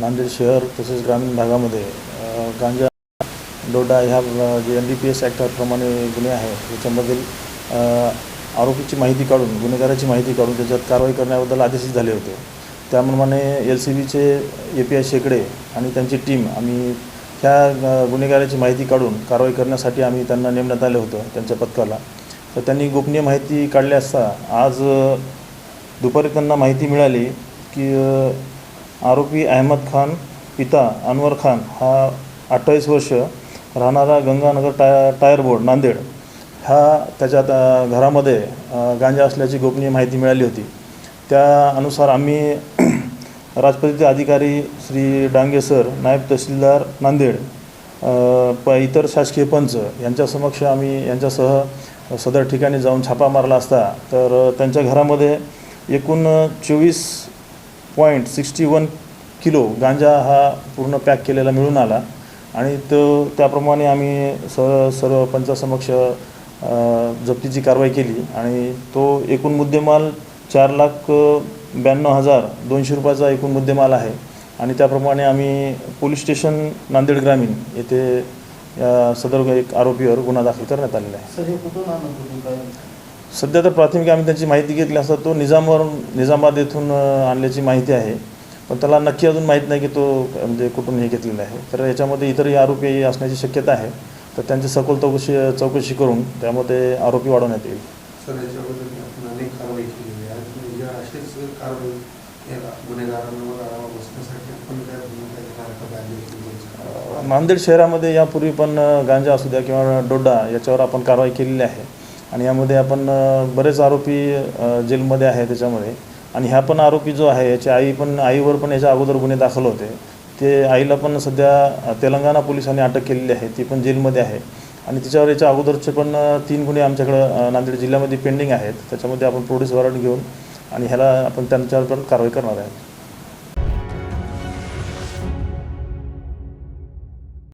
नांदेड शहर तसेच ग्रामीण भागामध्ये गांजा डोडा ह्या जे एन डी पी एस ॲक्टाप्रमाणे गुन्हे आहेत त्याच्यामधील आरोपीची माहिती काढून गुन्हेगाराची माहिती काढून त्याच्यात कारवाई करण्याबद्दल आदेशित झाले होते. त्याप्रमाणे एल सी बीचे ए पी आय शेकडे आणि त्यांची टीम आम्ही ह्या गुन्हेगाराची माहिती काढून कारवाई करण्यासाठी आम्ही त्यांना नेमण्यात आलं होतं त्यांच्या पथकाला. तर त्यांनी गोपनीय माहिती काढली असता आज दुपारी त्यांना माहिती मिळाली की आरोपी अहमद खान पिता अनवर खान हा अठ्ठावीस वर्ष राहणारा गंगानगर टाय टायर बोर्ड नांदेड. हा त्याच्या घरामध्ये गांजा असल्याची गोपनीय माहिती मिळाली होती. त्यानुसार आम्ही राजपत्रित अधिकारी श्री डांगे सर नायब तहसीलदार नांदेड प इतर शासकीय पंच यांच्या समक्ष आम्ही यांच्यासह सदर ठिकाणी जाऊन छापा मारला असता तर त्यांच्या घरामध्ये एकूण चोवीस पॉईंट सिक्स्टी वन किलो गांजा हा पूर्ण पॅक केलेला मिळून आला. आणि तो त्याप्रमाणे आम्ही स सर्व पंचासमक्ष जप्तीची कारवाई केली. आणि तो एकूण मुद्देमाल चार लाख ब्याण्णव हजार दोनशे रुपयाचा एकूण मुद्देमाल आहे. आणि त्याप्रमाणे आम्ही पोलीस स्टेशन नांदेड ग्रामीण येथे या सदर एक आरोपीवर गुन्हा दाखल करण्यात आलेला आहे. सध्या तर प्राथमिक आम्ही त्यांची माहिती घेतली असता तो निजामवरून निजामाबाद येथून आणल्याची माहिती आहे. पण त्याला नक्की अजून माहीत नाही की तो म्हणजे कुठून हे घेतलेला आहे. तर याच्यामध्ये इतरही आरोपी असण्याची शक्यता आहे. तर त्यांची सखोल चौकशी चौकशी करून त्यामध्ये आरोपी वाढवण्यात येईल. नांदेड शहरामध्ये यापूर्वी पण गांजा असू द्या किंवा डोडा याच्यावर आपण कारवाई केलेली आहे. आणि यामध्ये आपण बरेच आरोपी जेलमध्ये आहे त्याच्यामध्ये. आणि ह्या पण आरोपी जो आहे याची आई पण आईवर पण याच्या अगोदर गुन्हे दाखल होते. ते आईला पण सध्या तेलंगणा पोलिसांनी अटक केलेली आहे. ती पण जेलमध्ये आहे. आणि तिच्यावर याच्या अगोदरचे पण तीन गुन्हे आमच्याकडं नांदेड जिल्ह्यामध्ये पेंडिंग आहेत. त्याच्यामध्ये आपण प्रोड्यूस वॉरंट घेऊन आणि ह्याला आपण त्यांच्यावर पण कारवाई करणार आहे